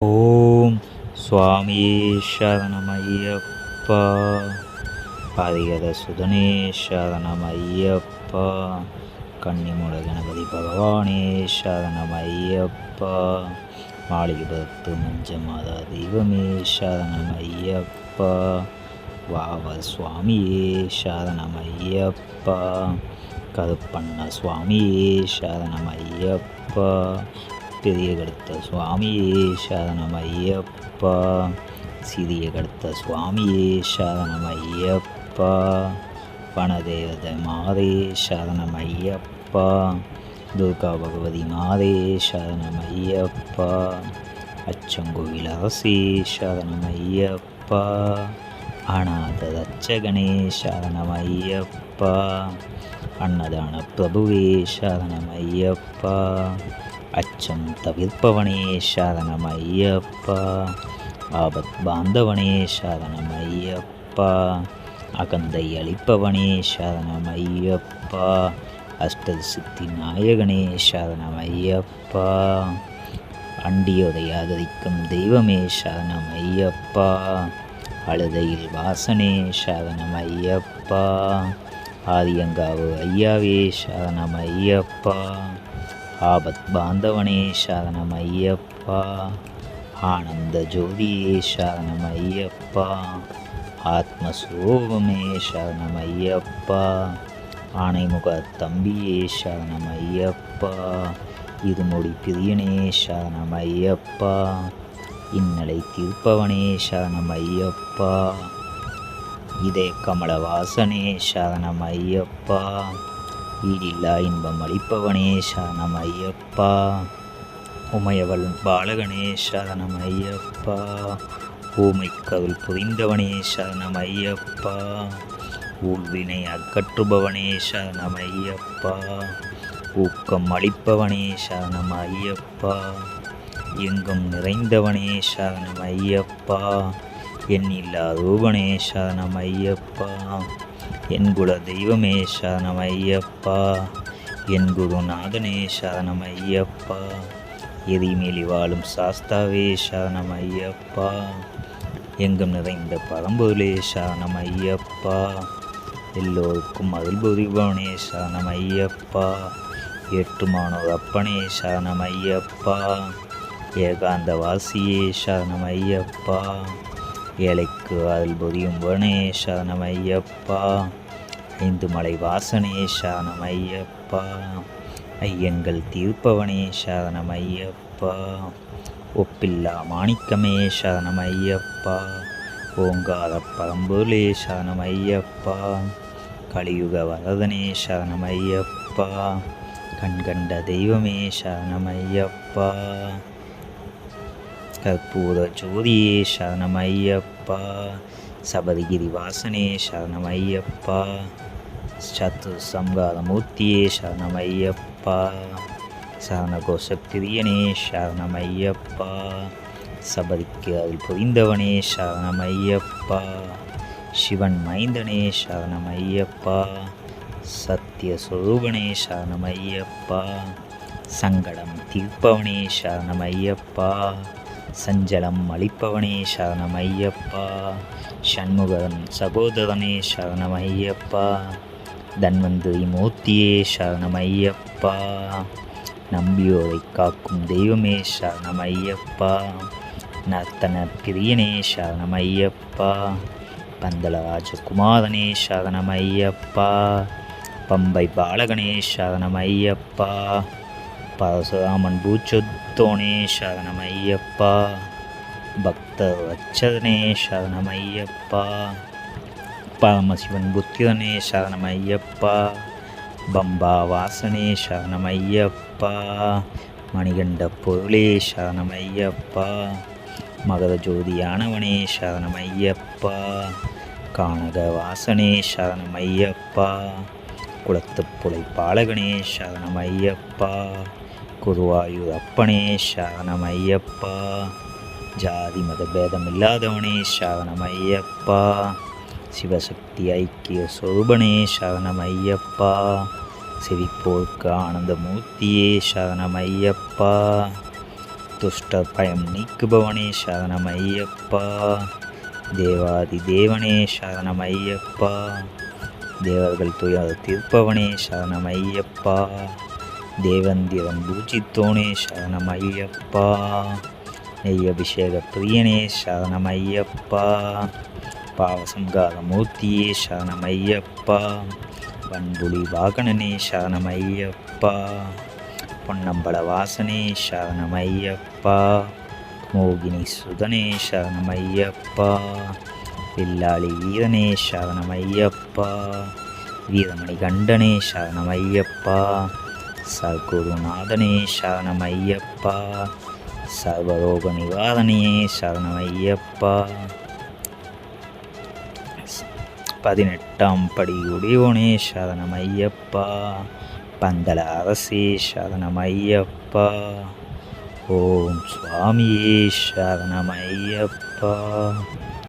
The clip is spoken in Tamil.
ஓம் சுவாமியே சரணமையப்பா பாதிகத சுதனே சரணமையப்பா கன்னிமுட கணபதி பகவானே சரணமையப்பா மாளிகை மஞ்ச மாதா தெய்வமே சரணமையப்பா வாவ சுவாமியே சரணமையப்பா கருப்பண்ண சுவாமியே சரணமையப்பா பெரிய கடுத்த சுவாமியே சரணம் ஐயப்பா சிறிய கடுத்த சுவாமியே சரணம் ஐயப்பா வனதேவத மாதே சரணம் ஐயப்பா துர்கா பகவதி மாதே சரணம் ஐயப்பா அச்சங்கோவில் அரசே சரணம் ஐயப்பா அநாத ரட்சகனே சரணம் ஐயப்பா அன்னதான பிரபுவே சரணம் ஐயப்பா அச்சம் தவிர்ப்பவனே சரணம் ஐயப்பா ஆபத் பாந்தவனே சரணம் ஐயப்பா அகந்தை அளிப்பவனே சரணம் ஐயப்பா அஷ்ட சித்தி நாயகனே சரணம் ஐயப்பா அண்டியோதை ஆதரிக்கும் தெய்வமே சரணம் ஐயப்பா அழுதையில் வாசனே சரணம் ஐயப்பா ஆதியங்காவு ஐயாவே சரணம் ஐயப்பா ஆபத் பாந்தவனே சரணம் ஐயப்பா ஆனந்த ஜோதியே சரணம் ஐயப்பா ஆத்மஸ்வரூபமே சரணம் ஐயப்பா ஆணைமுக தம்பியே சரணம் ஐயப்பா இருமொழி பிரியனே சரணம் ஐயப்பா இன்னலை தீர்ப்பவனே சரணம் ஐயப்பா இதே கமலவாசனே சரணம் ஐயப்பா ஈடில்லா இன்பம் அளிப்பவனேஷா நம ஐயப்பா உமையவள் பாலகணேஷா சரணம் ஐயப்பா ஊமை கருள் புரிந்தவனே சரணம் ஐயப்பா ஊழ்வினை அகற்றுபவனே சரணம் ஐயப்பா ஊக்கம் அளிப்பவனே சரணம் ஐயப்பா எங்கும் நிறைந்தவனே சரணம் ஐயப்பா எண்ணில்லா ரூபனே சரணம் ஐயப்பா என் குல தெய்வமே சரணம் ஐயப்பா. என் குரு நாதனே சரணம் ஐயப்பா. எரிமேலி வாழும் சாஸ்தாவே சரணம் ஐயப்பா. எங்கும் நிறைந்த பரம்பொருளே சரணம் ஐயப்பா. எல்லோருக்கும் அருள் புரிபவனே சரணம் ஐயப்பா. ஏற்றுமானோர் அப்பனே சரணம் ஐயப்பா. ஏகாந்த வாசியே சரணம் ஐயப்பா. ஏழைக்கு அருள் புரியும்பவனே சரணம் ஐயப்பா ஐந்து மலை வாசனே சரணம் ஐயப்பா ஐயங்கள் தீர்ப்பவனே சரணம் ஐயப்பா ஒப்பில்லா மாணிக்கமே சரணம் ஐயப்பா ஓங்கார பரம்பொருளே சரணம் ஐயப்பா கலியுக வரதனே சரணம் ஐயப்பா கண்கண்ட தெய்வமே சரணம் ஐயப்பா கற்பூர ஜோதியே சரணமையப்பா. சபரிகிரி வாசனே சரணமையப்பா. சத்து சம்காரமூர்த்தியே சரணமையப்பா. சரணகோஷப்பிரியனே பிரியனே சரணமையப்பா. சபரிக்கு அருள் புரிந்தவனே சரணமையப்பா. சிவன் மைந்தனே சரணமையப்பா. சத்திய சுரூபனே சரணமையப்பா. சங்கடம் தீர்ப்பவனே சரணமையப்பா. சஞ்சலம் அளிப்பவனே சரணமையப்பா. சண்முகன் சகோதரனே சரணம் ஐயப்பா தன்வந்திரி மூர்த்தியே சரணம் ஐயப்பா நம்பியோரை காக்கும் தெய்வமே சரணம் ஐயப்பா நர்த்தன பிரியனே சரணமையப்பா. சரணம் ஐயப்பா பம்பை பாலகனே சரணமையப்பா. பரசுராமன் பூச்சொத்தோனே சரணம் ஐயப்பா பக்தர் வச்சதனே சரணம் ஐயப்பா பரமசிவன் புத்திரனே சரணம் ஐயப்பா பம்பா வாசனே சரணம் ஐயப்பா மணிகண்ட பொருளே சரணம் ஐயப்பா மகர ஜோதியானவனே சரணம் ஐயப்பா கானக வாசனே சரணமையப்பா. குளத்து புலை பாலகனே சரணம் ஐயப்பா குருவாயூர் அப்பனே சரணமையப்பா ஜாதி மத பேதம் இல்லாதவனே சரணமையப்பா சிவசக்தி ஐக்கிய சொருபனே சரணம் ஐயப்பா சிரிப்போர்க்கு ஆனந்தமூர்த்தியே சரணம் ஐயப்பா துஷ்ட பயம் நீக்குபவனே சரணம் ஐயப்பா தேவாதி தேவனே சரணம் ஐயப்பா தேவர்கள் துயர் தீர்ப்பவனே சரணம் ஐயப்பா தேவந்திரம் பூஜித்தோனே சரணம் ஐயப்பா நெய் அபிஷேக பிரியனே சரணம் ஐயப்பா பாவசங்கார மூர்த்தியே சரணம் ஐயப்பா வன்புலி வாகனனே சரணம் ஐயப்பா பொன்னம்பல வாசனே சரணம் ஐயப்பா மோகினி சுதனே சரணம் ஐயப்பா வில்லாளி வீரனே சரணம் ஐயப்பா வீரமணி கண்டனே சரணம் ஐயப்பா சர்க்குருநாதனே சரணம் ஐயப்பா சர்வரோக நிவாரணியே சரணம் ஐயப்பா பதினெட்டாம் படி உடையோனே சரணம் ஐயப்பா பந்தல அரசே சரணம் ஐயப்பா ஓம் சுவாமியே சரணம் ஐயப்பா